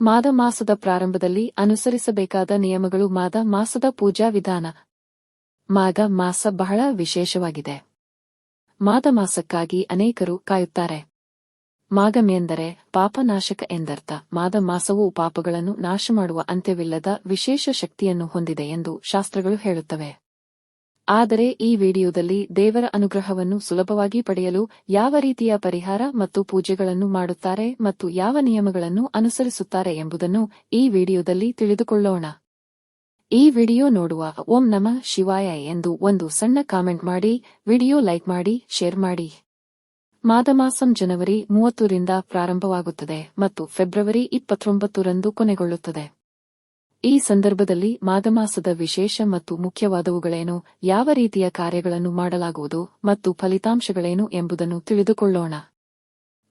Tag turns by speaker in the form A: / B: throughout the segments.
A: ಮಾದ ಮಾಸದ ಪ್ರಾರಂಭದಲ್ಲಿ ಅನುಸರಿಸಬೇಕಾದ ನಿಯಮಗಳು ಮಾದ ಮಾಸದ ಪೂಜಾ ವಿಧಾನ. ಮಾಘ ಮಾಸ ಬಹಳ ವಿಶೇಷವಾಗಿದೆ. ಮಾದ ಮಾಸಕ್ಕಾಗಿ ಅನೇಕರು ಕಾಯುತ್ತಾರೆ. ಮಾಗಮ್ ಎಂದರೆ ಪಾಪನಾಶಕ ಎಂದರ್ಥ. ಮಾದ ಮಾಸವು ಪಾಪಗಳನ್ನು ನಾಶ ಮಾಡುವ ಅಂತ್ಯವಿಲ್ಲದ ವಿಶೇಷ ಶಕ್ತಿಯನ್ನು ಹೊಂದಿದೆ ಎಂದು ಶಾಸ್ತ್ರಗಳು ಹೇಳುತ್ತವೆ. ಆದರೆ ಈ ವಿಡಿಯೋದಲ್ಲಿ ದೇವರ ಅನುಗ್ರಹವನ್ನು ಸುಲಭವಾಗಿ ಪಡೆಯಲು ಯಾವ ರೀತಿಯ ಪರಿಹಾರ ಮತ್ತು ಪೂಜೆಗಳನ್ನು ಮಾಡುತ್ತಾರೆ ಮತ್ತು ಯಾವ ನಿಯಮಗಳನ್ನು ಅನುಸರಿಸುತ್ತಾರೆ ಎಂಬುದನ್ನು ಈ ವಿಡಿಯೋದಲ್ಲಿ ತಿಳಿದುಕೊಳ್ಳೋಣ. ಈ ವಿಡಿಯೋ ನೋಡುವ ಓಂ ನಮ ಶಿವಾಯ ಎಂದು ಒಂದು ಸಣ್ಣ ಕಾಮೆಂಟ್ ಮಾಡಿ, ವಿಡಿಯೋ ಲೈಕ್ ಮಾಡಿ, ಶೇರ್ ಮಾಡಿ. ಮಾದಮಾಸಂ ಜನವರಿ ಮೂವತ್ತರಿಂದ ಪ್ರಾರಂಭವಾಗುತ್ತದೆ ಮತ್ತು ಫೆಬ್ರವರಿ ಇಪ್ಪತ್ತೊಂಬತ್ತರಂದು ಕೊನೆಗೊಳ್ಳುತ್ತದೆ. ಈ ಸಂದರ್ಭದಲ್ಲಿ ಮಾದಮಾಸದ ವಿಶೇಷ ಮತ್ತು ಮುಖ್ಯವಾದವುಗಳೇನು, ಯಾವ ರೀತಿಯ ಕಾರ್ಯಗಳನ್ನು ಮಾಡಲಾಗುವುದು ಮತ್ತು ಫಲಿತಾಂಶಗಳೇನು ಎಂಬುದನ್ನು ತಿಳಿದುಕೊಳ್ಳೋಣ.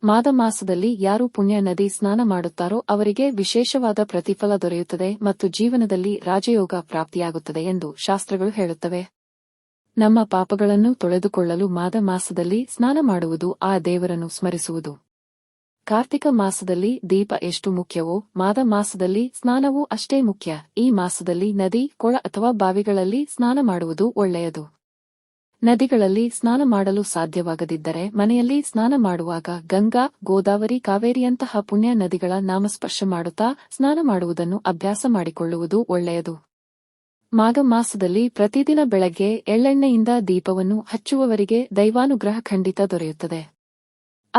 A: ಮಾದಮಾಸದಲ್ಲಿ ಯಾರು ಪುಣ್ಯ ನದಿ ಸ್ನಾನ ಮಾಡುತ್ತಾರೋ ಅವರಿಗೆ ವಿಶೇಷವಾದ ಪ್ರತಿಫಲ ದೊರೆಯುತ್ತದೆ ಮತ್ತು ಜೀವನದಲ್ಲಿ ರಾಜಯೋಗ ಪ್ರಾಪ್ತಿಯಾಗುತ್ತದೆ ಎಂದು ಶಾಸ್ತ್ರಗಳು ಹೇಳುತ್ತವೆ. ನಮ್ಮ ಪಾಪಗಳನ್ನು ತೊಳೆದುಕೊಳ್ಳಲು ಮಾದ ಮಾಸದಲ್ಲಿ ಸ್ನಾನ ಮಾಡುವುದು ಆ ದೇವರನ್ನು ಸ್ಮರಿಸುವುದು. ಕಾರ್ತಿಕ ಮಾಸದಲ್ಲಿ ದೀಪ ಎಷ್ಟು ಮುಖ್ಯವೋ ಮಾದ ಮಾಸದಲ್ಲಿ ಸ್ನಾನವೂ ಅಷ್ಟೇ ಮುಖ್ಯ. ಈ ಮಾಸದಲ್ಲಿ ನದಿ, ಕೊಳ ಅಥವಾ ಬಾವಿಗಳಲ್ಲಿ ಸ್ನಾನ ಮಾಡುವುದು ಒಳ್ಳೆಯದು. ನದಿಗಳಲ್ಲಿ ಸ್ನಾನ ಮಾಡಲು ಸಾಧ್ಯವಾಗದಿದ್ದರೆ ಮನೆಯಲ್ಲಿ ಸ್ನಾನ ಮಾಡುವಾಗ ಗಂಗಾ, ಗೋದಾವರಿ, ಕಾವೇರಿಯಂತಹ ಪುಣ್ಯ ನದಿಗಳ ನಾಮಸ್ಪರ್ಶ ಮಾಡುತ್ತಾ ಸ್ನಾನ ಮಾಡುವುದನ್ನು ಅಭ್ಯಾಸ ಮಾಡಿಕೊಳ್ಳುವುದು ಒಳ್ಳೆಯದು. ಮಾಘ ಮಾಸದಲ್ಲಿ ಪ್ರತಿದಿನ ಬೆಳಗ್ಗೆ ಎಳ್ಳೆಣ್ಣೆಯಿಂದ ದೀಪವನ್ನು ಹಚ್ಚುವವರಿಗೆ ದೈವಾನುಗ್ರಹ ಖಂಡಿತ ದೊರೆಯುತ್ತದೆ.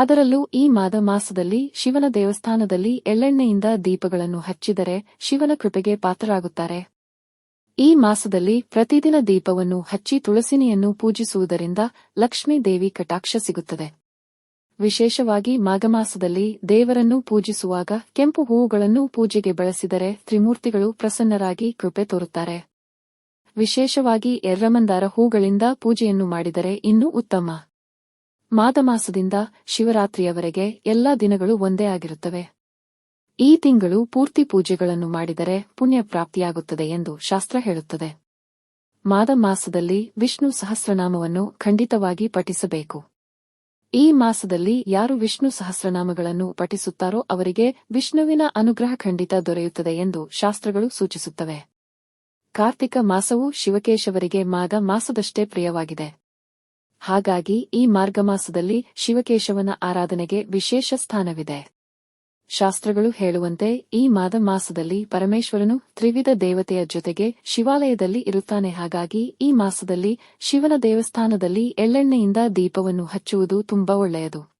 A: ಅದರಲ್ಲೂ ಈ ಮಾದ ಮಾಸದಲ್ಲಿ ಶಿವನ ದೇವಸ್ಥಾನದಲ್ಲಿ ಎಳ್ಳೆಣ್ಣೆಯಿಂದ ದೀಪಗಳನ್ನು ಹಚ್ಚಿದರೆ ಶಿವನ ಕೃಪೆಗೆ ಪಾತ್ರರಾಗುತ್ತಾರೆ. ಈ ಮಾಸದಲ್ಲಿ ಪ್ರತಿದಿನ ದೀಪವನ್ನು ಹಚ್ಚಿ ತುಳಸಿನಿಯನ್ನು ಪೂಜಿಸುವುದರಿಂದ ಲಕ್ಷ್ಮೀ ದೇವಿ ಕಟಾಕ್ಷ ಸಿಗುತ್ತದೆ. ವಿಶೇಷವಾಗಿ ಮಾಘಮಾಸದಲ್ಲಿ ದೇವರನ್ನು ಪೂಜಿಸುವಾಗ ಕೆಂಪು ಹೂವುಗಳನ್ನು ಪೂಜೆಗೆ ಬಳಸಿದರೆ ತ್ರಿಮೂರ್ತಿಗಳು ಪ್ರಸನ್ನರಾಗಿ ಕೃಪೆ ತೋರುತ್ತಾರೆ. ವಿಶೇಷವಾಗಿ ಎರ್ರಮಂದಾರ ಹೂಗಳಿಂದ ಪೂಜೆಯನ್ನು ಮಾಡಿದರೆ ಇನ್ನೂ ಉತ್ತಮ. ಮಾದಮಾಸದಿಂದ ಶಿವರಾತ್ರಿಯವರೆಗೆ ಎಲ್ಲಾ ದಿನಗಳು ಒಂದೇ ಆಗಿರುತ್ತವೆ. ಈ ತಿಂಗಳು ಪೂರ್ತಿ ಪೂಜೆಗಳನ್ನು ಮಾಡಿದರೆ ಪುಣ್ಯ ಪ್ರಾಪ್ತಿಯಾಗುತ್ತದೆ ಎಂದು ಶಾಸ್ತ್ರ ಹೇಳುತ್ತದೆ. ಮಾದ ಮಾಸದಲ್ಲಿ ವಿಷ್ಣು ಸಹಸ್ರನಾಮವನ್ನು ಖಂಡಿತವಾಗಿ ಪಠಿಸಬೇಕು. ಈ ಮಾಸದಲ್ಲಿ ಯಾರು ವಿಷ್ಣು ಸಹಸ್ರನಾಮಗಳನ್ನು ಪಠಿಸುತ್ತಾರೋ ಅವರಿಗೆ ವಿಷ್ಣುವಿನ ಅನುಗ್ರಹ ಖಂಡಿತ ದೊರೆಯುತ್ತದೆ ಎಂದು ಶಾಸ್ತ್ರಗಳು ಸೂಚಿಸುತ್ತವೆ. ಕಾರ್ತಿಕ ಮಾಸವು ಶಿವಕೇಶವರಿಗೆ ಮಾದ ಮಾಸದಷ್ಟೇ ಪ್ರಿಯವಾಗಿದೆ. ಹಾಗಾಗಿ ಈ ಮಾರ್ಗಮಾಸದಲ್ಲಿ ಶಿವಕೇಶವನ ಆರಾಧನೆಗೆ ವಿಶೇಷ ಸ್ಥಾನವಿದೆ. ಶಾಸ್ತ್ರಗಳು ಹೇಳುವಂತೆ ಈ ಮಾದ ಮಾಸದಲ್ಲಿ ಪರಮೇಶ್ವರನು ತ್ರಿವಿಧ ದೇವತೆಯ ಜೊತೆಗೆ ಶಿವಾಲಯದಲ್ಲಿ ಇರುತ್ತಾನೆ. ಹಾಗಾಗಿ ಈ ಮಾಸದಲ್ಲಿ ಶಿವನ ದೇವಸ್ಥಾನದಲ್ಲಿ ಎಳ್ಳೆಣ್ಣೆಯಿಂದ ದೀಪವನ್ನು ಹಚ್ಚುವುದು ತುಂಬಾ ಒಳ್ಳೆಯದು.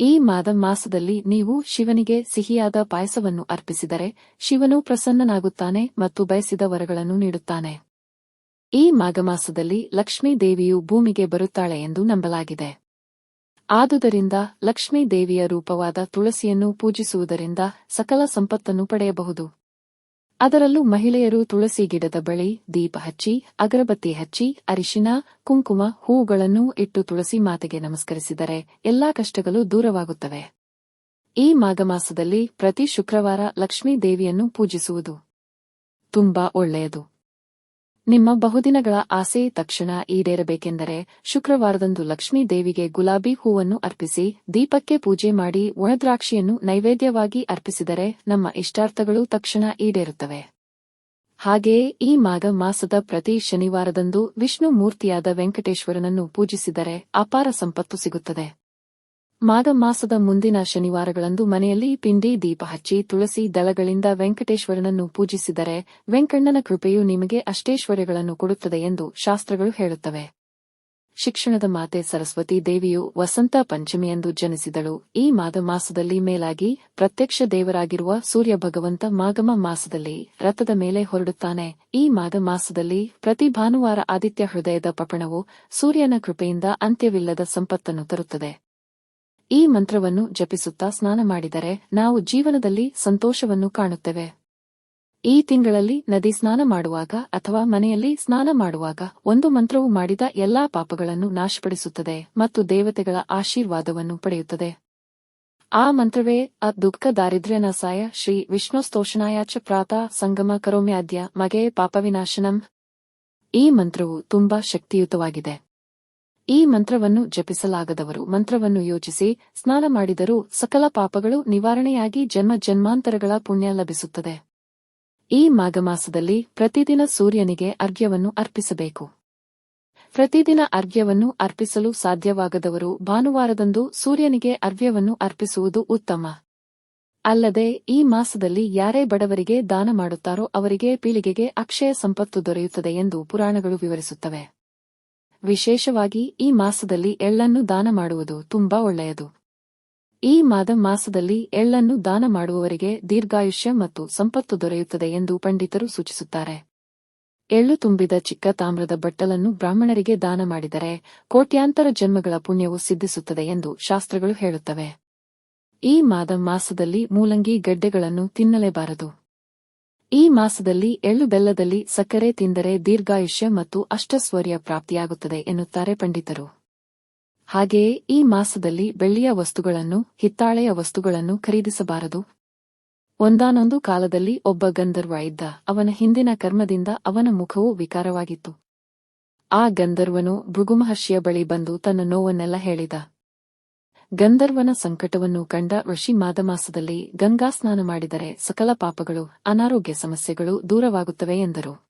A: ಈ ಮಾದ ಮಾಸದಲ್ಲಿ ನೀವು ಶಿವನಿಗೆ ಸಿಹಿಯಾದ ಪಾಯಸವನ್ನು ಅರ್ಪಿಸಿದರೆ ಶಿವನು ಪ್ರಸನ್ನನಾಗುತ್ತಾನೆ ಮತ್ತು ಬಯಸಿದ ವರಗಳನ್ನು ನೀಡುತ್ತಾನೆ. ಈ ಮಾಘಮಾಸದಲ್ಲಿ ಲಕ್ಷ್ಮೀ ದೇವಿಯು ಭೂಮಿಗೆ ಬರುತ್ತಾಳೆ ಎಂದು ನಂಬಲಾಗಿದೆ. ಆದುದರಿಂದ ಲಕ್ಷ್ಮೀ ದೇವಿಯ ರೂಪವಾದ ತುಳಸಿಯನ್ನು ಪೂಜಿಸುವುದರಿಂದ ಸಕಲ ಸಂಪತ್ತನ್ನು ಪಡೆಯಬಹುದು. ಅದರಲ್ಲೂ ಮಹಿಳೆಯರು ತುಳಸಿ ಗಿಡದ ಬಳಿ ದೀಪ ಹಚ್ಚಿ, ಅಗರಬತ್ತಿ ಹಚ್ಚಿ, ಅರಿಶಿನ, ಕುಂಕುಮ ಹೂಗಳನ್ನು ಇಟ್ಟು ತುಳಸಿ ಮಾತೆಗೆ ನಮಸ್ಕರಿಸಿದರೆ ಎಲ್ಲಾ ಕಷ್ಟಗಳು ದೂರವಾಗುತ್ತವೆ. ಈ ಮಾಘಮಾಸದಲ್ಲಿ ಪ್ರತಿ ಶುಕ್ರವಾರ ಲಕ್ಷ್ಮೀ ದೇವಿಯನ್ನು ಪೂಜಿಸುವುದು ತುಂಬಾ ಒಳ್ಳೆಯದು. ನಿಮ್ಮ ಬಹುದಿನಗಳ ಆಸೆ ತಕ್ಷಣ ಈಡೇರಬೇಕೆಂದರೆ ಶುಕ್ರವಾರದಂದು ಲಕ್ಷ್ಮೀ ದೇವಿಗೆ ಗುಲಾಬಿ ಹೂವನ್ನು ಅರ್ಪಿಸಿ, ದೀಪಕ್ಕೆ ಪೂಜೆ ಮಾಡಿ, ಒಣದ್ರಾಕ್ಷಿಯನ್ನು ನೈವೇದ್ಯವಾಗಿ ಅರ್ಪಿಸಿದರೆ ನಮ್ಮ ಇಷ್ಟಾರ್ಥಗಳು ತಕ್ಷಣ ಈಡೇರುತ್ತವೆ. ಹಾಗೆಯೇ ಈ ಮಾಘ ಮಾಸದ ಪ್ರತಿ ಶನಿವಾರದಂದು ವಿಷ್ಣು ಮೂರ್ತಿಯಾದ ವೆಂಕಟೇಶ್ವರನನ್ನು ಪೂಜಿಸಿದರೆ ಅಪಾರ ಸಂಪತ್ತು ಸಿಗುತ್ತದೆ. ಮಾಘ ಮಾಸದ ಮುಂದಿನ ಶನಿವಾರಗಳಂದು ಮನೆಯಲ್ಲಿ ಪಿಂಡಿ ದೀಪ ಹಚ್ಚಿ, ತುಳಸಿ ದಳಗಳಿಂದ ವೆಂಕಟೇಶ್ವರನನ್ನು ಪೂಜಿಸಿದರೆ ವೆಂಕಣ್ಣನ ಕೃಪೆಯು ನಿಮಗೆ ಅಷ್ಟೇಶ್ವರ್ಯಗಳನ್ನು ಕೊಡುತ್ತದೆ ಎಂದು ಶಾಸ್ತ್ರಗಳು ಹೇಳುತ್ತವೆ. ಶಿಕ್ಷಣದ ಮಾತೆ ಸರಸ್ವತಿ ದೇವಿಯು ವಸಂತ ಪಂಚಮಿಯಂದು ಜನಿಸಿದಳು. ಈ ಮಾದ ಮಾಸದಲ್ಲಿ ಮೇಲಾಗಿ ಪ್ರತ್ಯಕ್ಷ ದೇವರಾಗಿರುವ ಸೂರ್ಯ ಭಗವಂತ ಮಾಗಮ ಮಾಸದಲ್ಲಿ ರಥದ ಮೇಲೆ ಹೊರಡುತ್ತಾನೆ. ಈ ಮಾದ ಮಾಸದಲ್ಲಿ ಪ್ರತಿ ಭಾನುವಾರ ಆದಿತ್ಯ ಹೃದಯದ ಪಪಣವು ಸೂರ್ಯನ ಕೃಪೆಯಿಂದ ಅಂತ್ಯವಿಲ್ಲದ ಸಂಪತ್ತನ್ನು ತರುತ್ತದೆ. ಈ ಮಂತ್ರವನ್ನು ಜಪಿಸುತ್ತಾ ಸ್ನಾನ ಮಾಡಿದರೆ ನಾವು ಜೀವನದಲ್ಲಿ ಸಂತೋಷವನ್ನು ಕಾಣುತ್ತೇವೆ. ಈ ತಿಂಗಳಲ್ಲಿ ನದಿ ಸ್ನಾನ ಮಾಡುವಾಗ ಅಥವಾ ಮನೆಯಲ್ಲಿ ಸ್ನಾನ ಮಾಡುವಾಗ ಒಂದು ಮಂತ್ರವು ಮಾಡಿದ ಎಲ್ಲಾ ಪಾಪಗಳನ್ನು ನಾಶಪಡಿಸುತ್ತದೆ ಮತ್ತು ದೇವತೆಗಳ ಆಶೀರ್ವಾದವನ್ನು ಪಡೆಯುತ್ತದೆ. ಆ ಮಂತ್ರವೇ, ಅ ದುಃಖ ದಾರಿದ್ರ್ಯನಾಸಾಯ ಶ್ರೀ ವಿಷ್ಣುಸ್ತೋಷಣಾಯಾಚ ಪ್ರಾತ ಸಂಗಮ ಕರೋಮ್ಯಾದ್ಯ, ಮಗೆ ಪಾಪವಿನಾಶನಂ. ಈ ಮಂತ್ರವು ತುಂಬಾ ಶಕ್ತಿಯುತವಾಗಿದೆ. ಈ ಮಂತ್ರವನ್ನು ಜಪಿಸಲಾಗದವರು. ಮಂತ್ರವನ್ನು ಯೋಚಿಸಿ, ಸ್ನಾನ ಮಾಡಿದರೂ ಸಕಲ ಪಾಪಗಳು ನಿವಾರಣೆಯಾಗಿ ಜನ್ಮ ಜನ್ಮಾಂತರಗಳ ಪುಣ್ಯ ಲಭಿಸುತ್ತದೆ. ಈ ಮಾಘಮಾಸದಲ್ಲಿ ಪ್ರತಿದಿನ ಸೂರ್ಯನಿಗೆ ಅರ್ಘ್ಯವನ್ನು ಅರ್ಪಿಸಬೇಕು. ಪ್ರತಿದಿನ ಅರ್ಘ್ಯವನ್ನು ಅರ್ಪಿಸಲು ಸಾಧ್ಯವಾಗದವರು ಭಾನುವಾರದಂದು ಸೂರ್ಯನಿಗೆ ಅರ್ಘ್ಯವನ್ನು ಅರ್ಪಿಸುವುದು ಉತ್ತಮ. ಅಲ್ಲದೆ, ಈ ಮಾಸದಲ್ಲಿ ಯಾರೇ ಬಡವರಿಗೆ ದಾನ ಮಾಡುತ್ತಾರೋ ಅವರಿಗೆ ಪೀಳಿಗೆಗೆ ಅಕ್ಷಯ ಸಂಪತ್ತು ದೊರೆಯುತ್ತದೆ ಎಂದು ಪುರಾಣಗಳು ವಿವರಿಸುತ್ತವೆ. ವಿಶೇಷವಾಗಿ ಈ ಮಾಸದಲ್ಲಿ ಎಳ್ಳನ್ನು ದಾನ ಮಾಡುವುದು ತುಂಬಾ ಒಳ್ಳೆಯದು. ಈ ಮಾದ ಮಾಸದಲ್ಲಿ ಎಳ್ಳನ್ನು ದಾನ ಮಾಡುವವರಿಗೆ ದೀರ್ಘಾಯುಷ್ಯ ಮತ್ತು ಸಂಪತ್ತು ದೊರೆಯುತ್ತದೆ ಎಂದು ಪಂಡಿತರು ಸೂಚಿಸುತ್ತಾರೆ. ಎಳ್ಳು ತುಂಬಿದ ಚಿಕ್ಕ ತಾಮ್ರದ ಬಟ್ಟಲನ್ನು ಬ್ರಾಹ್ಮಣರಿಗೆ ದಾನ ಮಾಡಿದರೆ ಕೋಟ್ಯಾಂತರ ಜನ್ಮಗಳ ಪುಣ್ಯವು ಸಿದ್ಧಿಸುತ್ತದೆ ಎಂದು ಶಾಸ್ತ್ರಗಳು ಹೇಳುತ್ತವೆ. ಈ ಮಾದ ಮಾಸದಲ್ಲಿ ಮೂಲಂಗಿ ಗಡ್ಡೆಗಳನ್ನು ತಿನ್ನಲೇಬಾರದು. ಈ ಮಾಸದಲ್ಲಿ ಎಳ್ಳು ಬೆಲ್ಲದಲ್ಲಿ ಸಕ್ಕರೆ ತಿಂದರೆ ದೀರ್ಘಾಯುಷ್ಯ ಮತ್ತು ಅಷ್ಟಸ್ವರ್ಯ ಪ್ರಾಪ್ತಿಯಾಗುತ್ತದೆ ಎನ್ನುತ್ತಾರೆ ಪಂಡಿತರು. ಹಾಗೆಯೇ ಈ ಮಾಸದಲ್ಲಿ ಬೆಳ್ಳಿಯ ವಸ್ತುಗಳನ್ನು, ಹಿತ್ತಾಳೆಯ ವಸ್ತುಗಳನ್ನು ಖರೀದಿಸಬಾರದು. ಒಂದಾನೊಂದು ಕಾಲದಲ್ಲಿ ಒಬ್ಬ ಗಂಧರ್ವ ಇದ್ದ ಅವನ ಹಿಂದಿನ ಕರ್ಮದಿಂದ ಅವನ ಮುಖವು ವಿಕಾರವಾಗಿತ್ತು. ಆ ಗಂಧರ್ವನು ಭೃಗುಮಹರ್ಷಿಯ ಬಳಿ ಬಂದು ತನ್ನ ನೋವನ್ನೆಲ್ಲ ಹೇಳಿದ. ಗಂಧರ್ವನ ಸಂಕಟವನ್ನು ಕಂಡ ಋಷಿ ಮಾದಮಾಸದಲ್ಲಿ ಗಂಗಾ ಸ್ನಾನ ಮಾಡಿದರೆ ಸಕಲ ಪಾಪಗಳು, ಅನಾರೋಗ್ಯ ಸಮಸ್ಯೆಗಳು ದೂರವಾಗುತ್ತವೆ ಎಂದರು.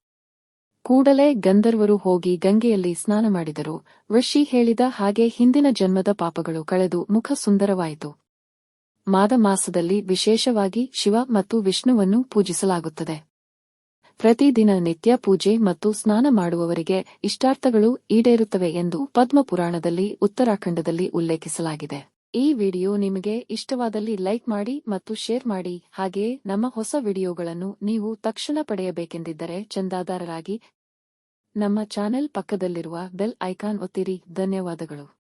A: ಕೂಡಲೇ ಗಂಧರ್ವರು ಹೋಗಿ ಗಂಗೆಯಲ್ಲಿ ಸ್ನಾನ ಮಾಡಿದರು. ಋಷಿ ಹೇಳಿದ ಹಾಗೆ ಹಿಂದಿನ ಜನ್ಮದ ಪಾಪಗಳು ಕಳೆದು ಮುಖ ಸುಂದರವಾಯಿತು. ಮಾದ ಮಾಸದಲ್ಲಿ ವಿಶೇಷವಾಗಿ ಶಿವ ಮತ್ತು ವಿಷ್ಣುವನ್ನು ಪೂಜಿಸಲಾಗುತ್ತದೆ. ಪ್ರತಿದಿನ ನಿತ್ಯ ಪೂಜೆ ಮತ್ತು ಸ್ನಾನ ಮಾಡುವವರಿಗೆ ಇಷ್ಟಾರ್ಥಗಳು ಈಡೇರುತ್ತವೆ ಎಂದು ಪದ್ಮಪುರಾಣದಲ್ಲಿ ಉತ್ತರಾಖಂಡದಲ್ಲಿ ಉಲ್ಲೇಖಿಸಲಾಗಿದೆ. ಈ ವಿಡಿಯೋ ನಿಮಗೆ ಇಷ್ಟವಾದಲ್ಲಿ ಲೈಕ್ ಮಾಡಿ ಮತ್ತು ಶೇರ್ ಮಾಡಿ. ಹಾಗೆಯೇ ನಮ್ಮ ಹೊಸ ವಿಡಿಯೋಗಳನ್ನು ನೀವು ತಕ್ಷಣ ಪಡೆಯಬೇಕೆಂದಿದ್ದರೆ ಚಂದಾದಾರರಾಗಿ ನಮ್ಮ ಚಾನೆಲ್ ಪಕ್ಕದಲ್ಲಿರುವ ಬೆಲ್ ಐಕಾನ್ ಒತ್ತಿರಿ. ಧನ್ಯವಾದಗಳು.